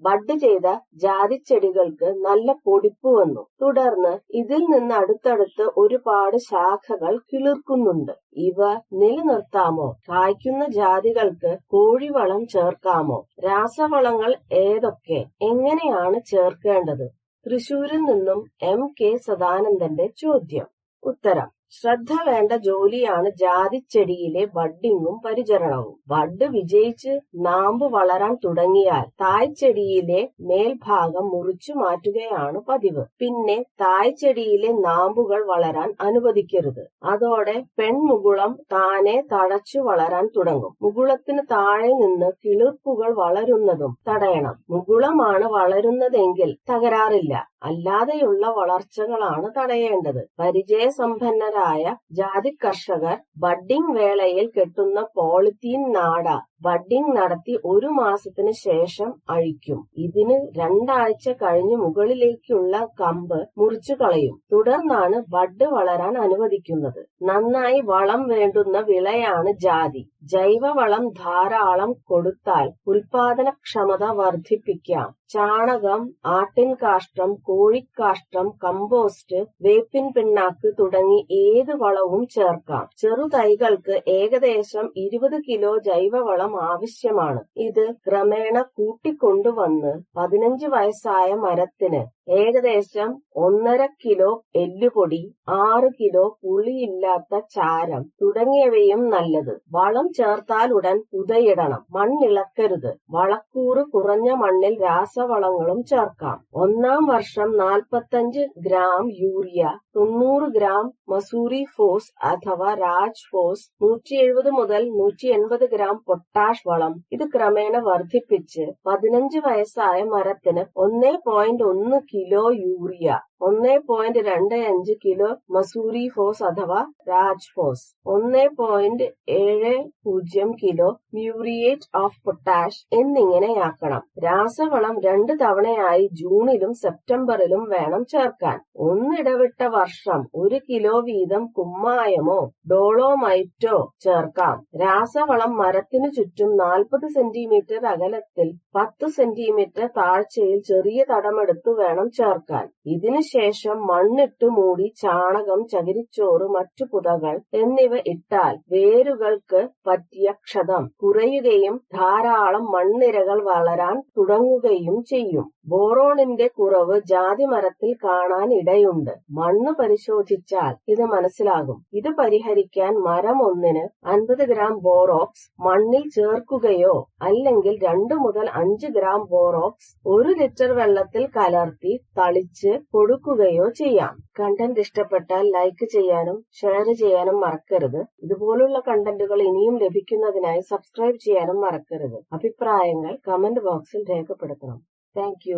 Bud ചെയ്ത ജാതിച്ചെടികൾക്ക് നല്ല പൊടിപ്പ് വന്നു. തുടർന്ന് ഇതിൽ നിന്ന് അടുത്തടുത്ത് ഒരുപാട് ശാഖകൾ കിളിർക്കുന്നുണ്ട്. ഇവ നിലനിർത്താമോ? കായ്ക്കുന്ന ജാതികൾക്ക് കോഴിവളം ചേർക്കാമോ? രാസവളങ്ങൾ ഏതൊക്കെ? എങ്ങനെയാണ് ചേർക്കേണ്ടത്? തൃശൂരിൽ നിന്നും എം കെ സദാനന്ദന്റെ ചോദ്യം. ഉത്തരം. ശ്രദ്ധ വേണ്ട ജോലിയാണ് ജാതിച്ചെടിയിലെ ബഡ്ഡിങ്ങും പരിചരണവും. ബഡ് വിജയിച്ച് നാമ്പ് വളരാൻ തുടങ്ങിയാൽ തായ്ച്ചെടിയിലെ മേൽഭാഗം മുറിച്ചു മാറ്റുകയാണ് പതിവ്. പിന്നെ തായ്ച്ചെടിയിലെ നാമ്പുകൾ വളരാൻ അനുവദിക്കരുത്. അതോടെ പെൺമുകുളം താനെ തടച്ചു വളരാൻ തുടങ്ങും. മുകുളത്തിന് താഴെ നിന്ന് കിളിർപ്പുകൾ വളരുന്നതും തടയണം. മുകുളമാണ് വളരുന്നതെങ്കിൽ തകരാറില്ല. അല്ലാതെയുള്ള വളർച്ചകളാണ് തടയേണ്ടത്. പരിചയസമ്പന്നരായ ജാതി കർഷകർ ബഡ്ഡിംഗ് വേളയിൽ കെട്ടുന്ന പോളിത്തീൻ നാട ബഡ്ഡിംഗ് നടത്തി ഒരു മാസത്തിന് ശേഷം അഴിക്കും. ഇതിന് രണ്ടാഴ്ച കഴിഞ്ഞ് മുകളിലേക്കുള്ള കമ്പ് മുറിച്ചു കളയും. തുടർന്നാണ് ബഡ് വളരാൻ അനുവദിക്കുന്നത്. നന്നായി വളം വേണ്ടുന്ന വിളയാണ് ജാതി. ജൈവവളം ധാരാളം കൊടുത്താൽ ഉൽപാദനക്ഷമത വർദ്ധിപ്പിക്കാം. ചാണകം ആട്ടിൻ കാഷ്ടം കോഴിക്കാഷ്ടം കമ്പോസ്റ്റ് വേപ്പിൻ പിണ്ണാക്ക് തുടങ്ങി ഏത് വളവും ചേർക്കാം. ചെറുതൈകൾക്ക് ഏകദേശം ഇരുപത് കിലോ ജൈവവളം ആവശ്യമാണ്. ഇത് ക്രമേണ കൂട്ടിക്കൊണ്ടുവന്ന് പതിനഞ്ച് വയസ്സായ മരത്തിന് ഏകദേശം ഒന്നര കിലോ എല്ലുപൊടി ആറ് കിലോ പുളിയില്ലാത്ത ചാരം തുടങ്ങിയവയും നല്ലത്. വളം ചേർത്താൽ ഉടൻ പുതയിടണം മണ്ണിളക്കരുത്. വളക്കൂറ് കുറഞ്ഞ മണ്ണിൽ രാസവളങ്ങളും ചേർക്കാം. ഒന്നാം വർഷം നാൽപ്പത്തഞ്ച് ഗ്രാം യൂറിയ തൊണ്ണൂറ് ഗ്രാം മസൂരി ഫോസ് അഥവാ രാജ് ഫോസ് നൂറ്റി എഴുപത് മുതൽ നൂറ്റി എൺപത് ഗ്രാം പൊട്ടാഷ് വളം. ഇത് ക്രമേണ വർദ്ധിപ്പിച്ച് പതിനഞ്ച് വയസ്സായ മരത്തിന് ഒന്നേ പോയിന്റ് ഒന്ന് കിലോ യൂറിയ ഒന്നേ പോയിന്റ് രണ്ട് അഞ്ച് കിലോ മസൂരി ഫോസ് അഥവാ രാജ് ഫോസ് ഒന്നേ പോയിന്റ് ഏഴ് പൂജ്യം കിലോ മ്യൂറിയേറ്റ് ഓഫ് പൊട്ടാഷ് എന്നിങ്ങനെയാക്കണം. രാസവളം രണ്ട് തവണയായി ജൂണിലും സെപ്റ്റംബറിലും വേണം ചേർക്കാൻ. ഒന്നിടവിട്ട വർഷം ഒരു കിലോ വീതം കുമ്മായമോ ഡോളോമൈറ്റോ ചേർക്കാം. രാസവളം മരത്തിനു ചുറ്റും നാൽപ്പത് സെന്റിമീറ്റർ അകലത്തിൽ പത്ത് സെന്റിമീറ്റർ താഴ്ചയിൽ ചെറിയ തടമെടുത്തു വേണം ചേർക്കാൻ. ഇതിനുശേഷം മണ്ണിട്ടു മൂടി ചാണകം ചകിരിച്ചോറ് മറ്റു പുതകൾ എന്നിവ ഇട്ടാൽ വേരുകൾക്ക് പറ്റിയ ക്ഷതം കുറയുകയും ധാരാളം മണ്ണിരകൾ വളരാൻ തുടങ്ങുകയും ചെയ്യും. ബോറോണിന്റെ കുറവ് ജാതിമരത്തിൽ കാണാൻ ഇടയുണ്ട്. മണ്ണ് പരിശോധിച്ചാൽ ഇത് മനസ്സിലാകും. ഇത് പരിഹരിക്കാൻ മരം ഒന്നിന് അൻപത് ഗ്രാം ബോറോക്സ് മണ്ണിൽ ചേർക്കുകയോ അല്ലെങ്കിൽ രണ്ടു മുതൽ അഞ്ച് ഗ്രാം ബോറോക്സ് ഒരു ലിറ്റർ വെള്ളത്തിൽ കലർത്തി തളിച്ച് കൊടുക്കുകയോ ചെയ്യാം. കണ്ടന്റ് ഇഷ്ടപ്പെട്ടാൽ ലൈക്ക് ചെയ്യാനും ഷെയർ ചെയ്യാനും മറക്കരുത്. ഇതുപോലുള്ള കണ്ടന്റുകൾ ഇനിയും ലഭിക്കുന്നതിനായി സബ്സ്ക്രൈബ് ചെയ്യാനും മറക്കരുത്. അഭിപ്രായങ്ങൾ കമന്റ് ബോക്സിൽ രേഖപ്പെടുത്തണം. താങ്ക്